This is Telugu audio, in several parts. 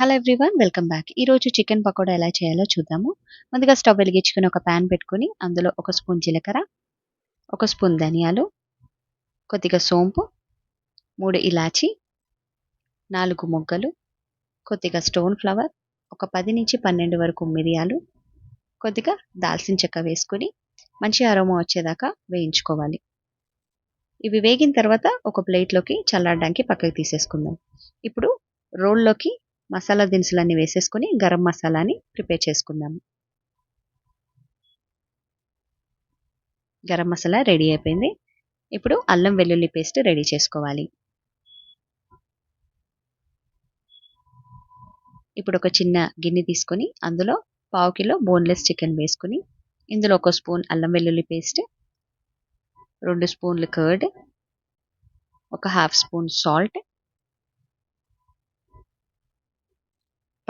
హలో ఎవ్రీవన్ వెల్కమ్ బ్యాక్ ఈరోజు చికెన్ పకోడా ఎలా చేయాలో చూద్దాము. ముందుగా స్టవ్ వెలిగించుకుని ఒక ప్యాన్ పెట్టుకుని అందులో ఒక స్పూన్ జీలకర్ర ఒక స్పూన్ ధనియాలు కొద్దిగా సోంపు మూడు ఇలాచి నాలుగు మొగ్గలు కొద్దిగా స్టోన్ ఫ్లవర్ ఒక పది నుంచి పన్నెండు వరకు మిరియాలు కొద్దిగా దాల్చిన చెక్క వేసుకుని మంచి అరోమా వచ్చేదాకా వేయించుకోవాలి. ఇవి వేగిన తర్వాత ఒక ప్లేట్లోకి చల్లారడానికి పక్కకి తీసేసుకుందాం. ఇప్పుడు రోల్లోకి మసాలా దినుసులన్నీ వేసేసుకొని గరం మసాలాని ప్రిపేర్ చేసుకుందాము గరం మసాలా రెడీ అయిపోయింది. ఇప్పుడు అల్లం వెల్లుల్లి పేస్ట్ రెడీ చేసుకోవాలి. ఇప్పుడు ఒక చిన్న గిన్నె తీసుకొని అందులో పావు కిలో బోన్లెస్ చికెన్ వేసుకుని ఇందులో ఒక స్పూన్ అల్లం వెల్లుల్లి పేస్ట్ రెండు స్పూన్లు కర్డ్ ఒక హాఫ్ స్పూన్ సాల్ట్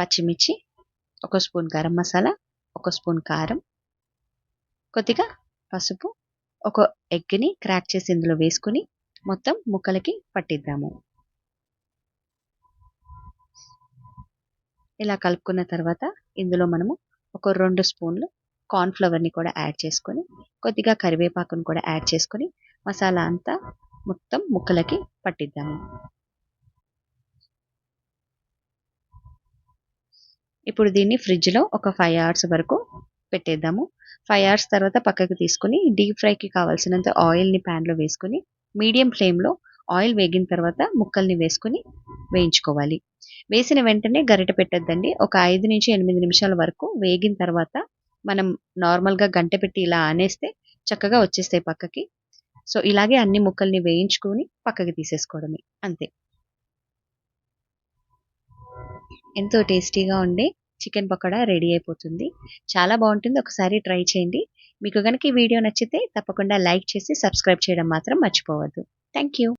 పచ్చిమిర్చి ఒక స్పూన్ గరం మసాలా ఒక స్పూన్ కారం కొద్దిగా పసుపు ఒక ఎగ్ని క్రాక్ చేసి ఇందులో వేసుకుని మొత్తం ముక్కలకి పట్టిద్దాము. ఇలా కలుపుకున్న తర్వాత ఇందులో మనము ఒక రెండు స్పూన్లు కార్న్ఫ్లవర్ని కూడా యాడ్ చేసుకొని కొద్దిగా కరివేపాకును కూడా యాడ్ చేసుకొని మసాలా అంతా మొత్తం ముక్కలకి పట్టిద్దాము. ఇప్పుడు దీన్ని ఫ్రిడ్జ్లో ఒక ఫైవ్ అవర్స్ వరకు పెట్టేద్దాము. ఫైవ్ అవర్స్ తర్వాత పక్కకు తీసుకుని డీప్ ఫ్రైకి కావాల్సినంత ఆయిల్ని ప్యాన్లో వేసుకొని మీడియం ఫ్లేమ్లో ఆయిల్ వేగిన తర్వాత ముక్కల్ని వేసుకొని వేయించుకోవాలి. వేసిన వెంటనే గరిట పెట్టద్దండి. ఒక ఐదు నుంచి ఎనిమిది నిమిషాల వరకు వేగిన తర్వాత మనం నార్మల్గా గంట పెట్టి ఇలా ఆనేస్తే చక్కగా వచ్చేస్తాయి పక్కకి. సో ఇలాగే అన్ని ముక్కల్ని వేయించుకొని పక్కకి తీసేసుకోవడమే. అంతే. ఎంతో టేస్టీగా ఉండే చికెన్ పకోడా రెడీ అయిపోతుంది. చాలా బాగుంటుంది. ఒకసారి ట్రై చేయండి. మీకు కనుక ఈ వీడియో నచ్చితే తప్పకుండా లైక్ చేసి సబ్స్క్రైబ్ చేయడం మాత్రం మర్చిపోవద్దు. Thank you